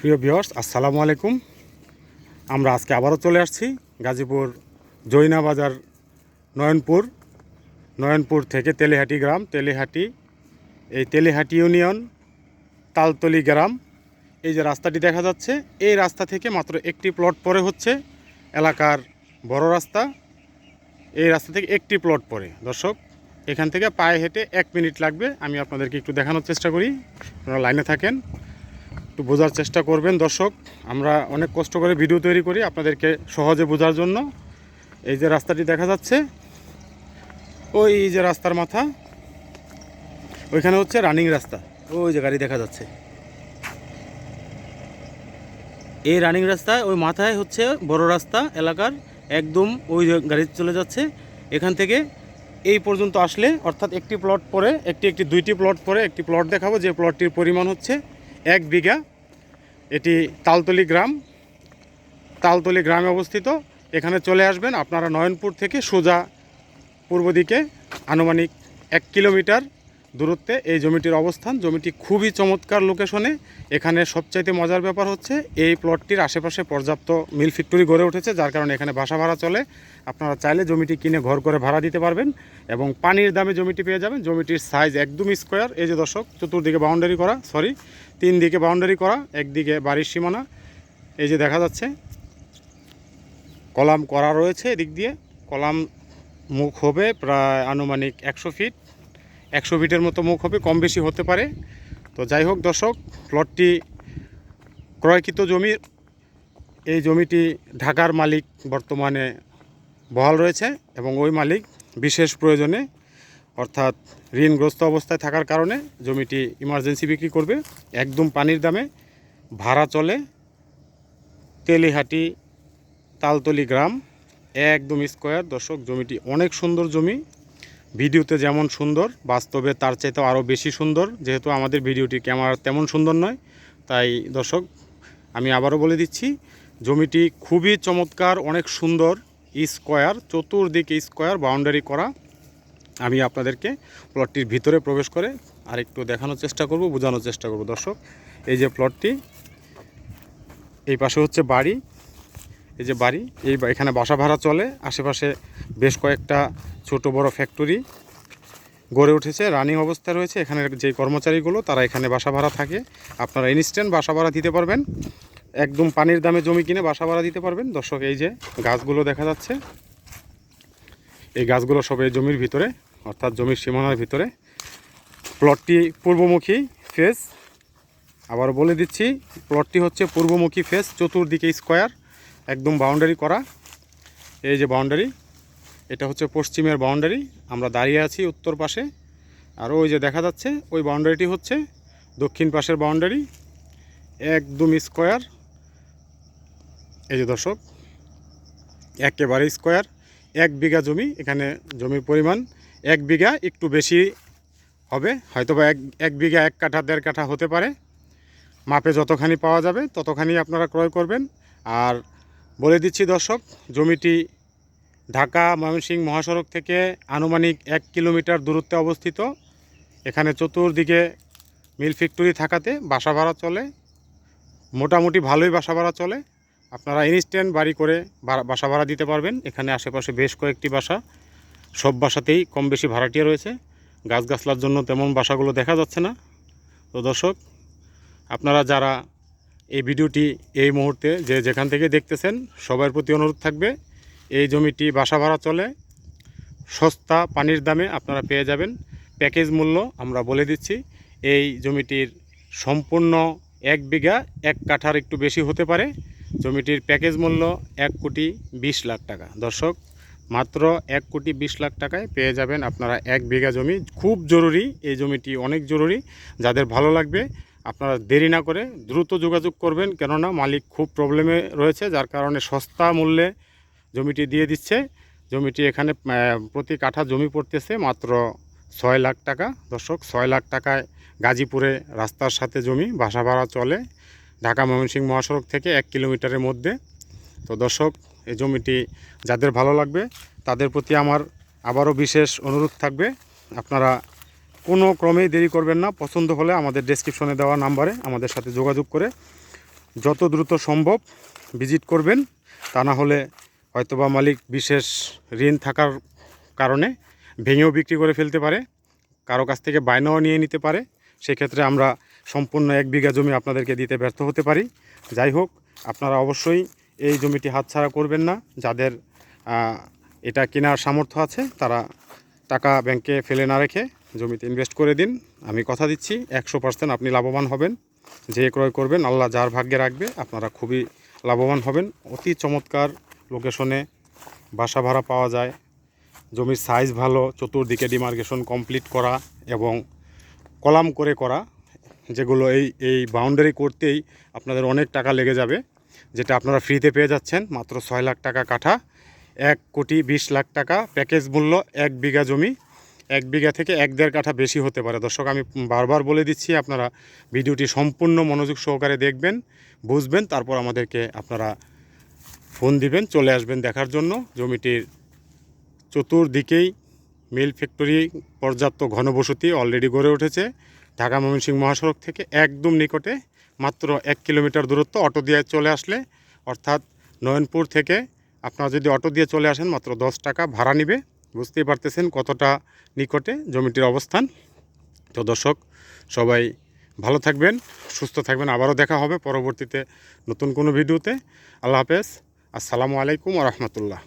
প্রিয় ভিউয়ার্স আসসালামু আলাইকুম। আমরা আজকে আবারও চলে আসছি গাজীপুর জৈনা বাজার নয়নপুর। নয়নপুর থেকে তেলেহাটি গ্রাম, তেলেহাটি, এই তেলেহাটি ইউনিয়ন, তালতলি গ্রাম। এই যে রাস্তাটি দেখা যাচ্ছে, এই রাস্তা থেকে মাত্র একটি প্লট পরে হচ্ছে এলাকার বড় রাস্তা। এই রাস্তা থেকে একটি প্লট পরে। দর্শক, এখান থেকে পায়ে হেঁটে এক মিনিট লাগবে, আমি আপনাদেরকে একটু দেখানোর চেষ্টা করি। আপনারা লাইনে থাকেন। একটু বোঝার চেষ্টা করবেন। দর্শক, আমরা অনেক কষ্ট করে ভিডিও তৈরি করি আপনাদেরকে সহজে বোঝার জন্য। এই যে রাস্তাটি দেখা যাচ্ছে, ওই যে রাস্তার মাথা, ওইখানে হচ্ছে রানিং রাস্তা। ওই যে গাড়ি দেখা যাচ্ছে। এই রানিং রাস্তায়, ওই মাথায় হচ্ছে বড় রাস্তা, এলাকার একদম ওই গাড়ি চলে যাচ্ছে। এখান থেকে এই পর্যন্ত আসলে, অর্থাৎ একটি প্লট পরে, একটি একটি, দুইটি প্লট পরে একটি প্লট দেখাবো। যে প্লটটির পরিমাণ হচ্ছে এক বিঘা। এটি তালতলি গ্রাম। তালতলি গ্রামে অবস্থিত। এখানে চলে আসবেন আপনারা নয়নপুর থেকে সোজা পূর্ব দিকে। আনুমানিক এক কিলোমিটার দূরত্বে এই জমিটির অবস্থান। জমিটি খুবই চমৎকার লোকেশনে এখানে সবচাইতে মজার ব্যাপার হচ্ছে, এই প্লটটির আশেপাশে পর্যাপ্ত মিল ফ্যাক্টরি গড়ে উঠেছে, যার কারণে এখানে বাসা ভাড়া চলে। আপনারা চাইলে জমিটি কিনে ঘর করে ভাড়া দিতে পারবেন এবং পানির দামে জমিটি পেয়ে যাবেন। জমিটির সাইজ একদম স্কোয়ার এই যে দর্শক, চতুর্দিকে বাউন্ডারি করা সরি তিন দিকে বাউন্ডারি করা, একদিকে বাড়ির সীমানা। এই যে দেখা যাচ্ছে, কলাম করা রয়েছে এদিক দিয়ে। কলাম মুখ হবে প্রায় আনুমানিক একশো ফিট একশো ফিটের মতো মুখ হবে, কম বেশি হতে পারে। তো যাই হোক দর্শক প্লটটি ক্রয়কৃত জমির এই জমিটি ঢাকার মালিক বর্তমানে বহাল রয়েছে এবং ওই মালিক বিশেষ প্রয়োজনে, অর্থাৎ ঋণগ্রস্ত অবস্থায় থাকার কারণে জমিটি ইমার্জেন্সি বিক্রি করবে। একদম পানির দামে ভাড়া চলে তেলিহাটি তালতলি গ্রাম, একদম স্কোয়ার দর্শক, জমিটি অনেক সুন্দর জমি ভিডিওতে যেমন সুন্দর, বাস্তবে তার চাইতেও আরও বেশি সুন্দর। যেহেতু আমাদের ভিডিওটি ক্যামেরা তেমন সুন্দর নয়, তাই দর্শক, আমি আবারও বলে দিচ্ছি, জমিটি খুবই চমৎকার, অনেক সুন্দর, স্কোয়ার, চতুর্দিকে স্কোয়ার বাউন্ডারি করা। আমি আপনাদেরকে প্লটটির ভিতরে প্রবেশ করে আরেকটু দেখানোর চেষ্টা করব, বোঝানোর চেষ্টা করব। দর্শক, এই যে প্লটটি, এই পাশে হচ্ছে বাড়ি এই যে বাড়ি, এই এখানে বাসা ভাড়া চলে। আশেপাশে বেশ কয়েকটা ছোট বড় ফ্যাক্টরি গড়ে উঠেছে রানিং অবস্থায় রয়েছে। এখানের যে কর্মচারীগুলো, তারা এখানে বাসা ভাড়া থাকে। আপনারা ইনস্ট্যান্ট বাসা ভাড়া দিতে পারবেন। একদম পানির দামে জমি কিনে বাসা ভাড়া দিতে পারবেন। দর্শক, এই যে গাছগুলো দেখা যাচ্ছে, এই গাছগুলো সব এই জমির ভিতরে, অর্থাৎ জমির সীমানার ভিতরে। প্লটটি পূর্বমুখী ফেস আবার বলে দিচ্ছি প্লটটি হচ্ছে পূর্বমুখী ফেস চতুর্দিকে স্কোয়ার একদম বাউন্ডারি করা। এই যে বাউন্ডারি এটা হচ্ছে পশ্চিমের বাউন্ডারি আমরা দাঁড়িয়ে আছি উত্তর পাশে। আর ওই যে দেখা যাচ্ছে, ওই বাউন্ডারিটি হচ্ছে দক্ষিণ পাশের বাউন্ডারি একদম স্কোয়ার এই যে দর্শক, একেবারে স্কোয়ার এক বিঘা জমি, এখানে জমির পরিমাণ এক বিঘা, একটু বেশি হবে। হয়তোবা এক এক বিঘা, এক কাঠা, দেড় কাঠা হতে পারে। মাপে যতখানি পাওয়া যাবে, ততখানি আপনারা ক্রয় করবেন। আর বলে দিচ্ছি দর্শক, জমিটি ঢাকা ময়মনসিংহ মহাসড়ক থেকে আনুমানিক এক কিলোমিটার দূরত্বে অবস্থিত। এখানে চতুর্দিকে মিল ফ্যাক্টরি থাকাতে বাসা ভাড়া চলে। মোটামুটি ভালোই বাসা ভাড়া চলে। আপনারা ইনস্ট্যান্ট বাড়ি করে বাসা ভাড়া দিতে পারবেন। এখানে আশেপাশে বেশ কয়েকটি বাসা। সব বাসাতেই কম বেশি ভাড়াটিয়া রয়েছে। গাছগাছলার জন্য তেমন বাসাগুলো দেখা যাচ্ছে না। তো দর্শক, আপনারা যারা এই ভিডিওটি এই মুহূর্তে যে যেখান থেকে দেখতেছেন, সবার প্রতি অনুরোধ থাকবে, এই জমিটি বাসা ভাড়া চলে, সস্তা পানির দামে আপনারা পেয়ে যাবেন। প্যাকেজ মূল্য আমরা বলে দিচ্ছি, এই জমিটির সম্পূর্ণ এক বিঘা, এক কাঠার একটু বেশি হতে পারে। জমিটির প্যাকেজ মূল্য এক কোটি বিশ লাখ টাকা। দর্শক, মাত্র এক কোটি বিশ লাখ টাকায় পেয়ে যাবেন আপনারা এক বিঘা জমি। খুব জরুরি, এই জমিটি অনেক জরুরি, যাদের ভালো লাগবে আপনারা দেরি না করে দ্রুত যোগাযোগ করবেন, কেননা মালিক খুব প্রবলেমে রয়েছে, যার কারণে সস্তা মূল্যে জমিটি দিয়ে দিচ্ছে। জমিটি এখানে প্রতি কাঠা জমি পড়তেছে মাত্র ছয় লাখ টাকা। দর্শক, ছয় লাখ টাকায় গাজীপুরে রাস্তার সাথে জমি, বাসা ভাড়া চলে ঢাকা ময়মনসিংহ মহাসড়ক থেকে এক কিলোমিটারের মধ্যে। তো দর্শক, এই জমিটি যাদের ভালো লাগবে, তাদের প্রতি আমার আবারও বিশেষ অনুরোধ থাকবে। আপনারা কোনো ক্রমেই দেরি করবেন না। পছন্দ হলে আমাদের ডেসক্রিপশনে দেওয়া নাম্বারে আমাদের সাথে যোগাযোগ করে যত দ্রুত সম্ভব ভিজিট করবেন। তা না হলে হয়তোবা মালিক বিশেষ ঋণ থাকার কারণে ভেঙেও বিক্রি করে ফেলতে পারে, কারও কাছ থেকে বায়নাও নিয়ে নিতে পারে। সেক্ষেত্রে আমরা সম্পূর্ণ এক বিঘা জমি আপনাদেরকে দিতে ব্যর্থ হতে পারি। যাই হোক, আপনারা অবশ্যই এই জমিটি হাতছাড়া করবেন না। যাদের এটা কেনার সামর্থ্য আছে, তারা টাকা ব্যাংকে ফেলে না রেখে জমিতে ইনভেস্ট করে দিন। আমি কথা দিচ্ছি, একশো পার্সেন্ট আপনি লাভবান হবেন। যে ক্রয় করবেন, আল্লাহ যার ভাগ্যে রাখবে, আপনারা খুবই লাভবান হবেন। অতি চমৎকার লোকেশনে বাসা ভাড়া পাওয়া যায়। জমির সাইজ ভালো, চতুর্দিকে ডিমার্কেশন কমপ্লিট করা এবং কলাম করে করা, যেগুলো এই এই বাউন্ডারি করতেই আপনাদের অনেক টাকা লেগে যাবে। যেটা আপনারা ফ্রিতে পেয়ে যাচ্ছেন, মাত্র ছয় লাখ টাকা কাঠা, এক কোটি বিশ লাখ টাকা প্যাকেজ মূল্য, এক বিঘা জমি। এক বিঘা থেকে এক দেড় কাঠা বেশি হতে পারে। দর্শক, আমি বারবার বলে দিচ্ছি, আপনারা ভিডিওটি সম্পূর্ণ মনোযোগ সহকারে দেখবেন, বুঝবেন, তারপর আমাদেরকে আপনারা ফোন দিবেন, চলে আসবেন দেখার জন্য। জমিটির চতুর্দিকেই মিল ফ্যাক্টরি, পর্যাপ্ত ঘনবসতি অলরেডি গড়ে উঠেছে। ঢাকা ময়মনসিংহ মহাসড়ক থেকে একদম নিকটে মাত্র এক কিলোমিটার দূরত্ব অটো দিয়ে চলে আসলে, অর্থাৎ নয়নপুর থেকে আপনারা যদি অটো দিয়ে চলে আসেন, মাত্র দশ টাকা ভাড়া নিবে। বুঝতেই পারতেছেন কতটা নিকটে জমিটির অবস্থান। তো দর্শক, সবাই ভালো থাকবেন, সুস্থ থাকবেন। আবারও দেখা হবে পরবর্তীতে নতুন কোনো ভিডিওতে। আল্লাহ হাফেজ। আসসালামু আলাইকুম রহমতুল্লাহ।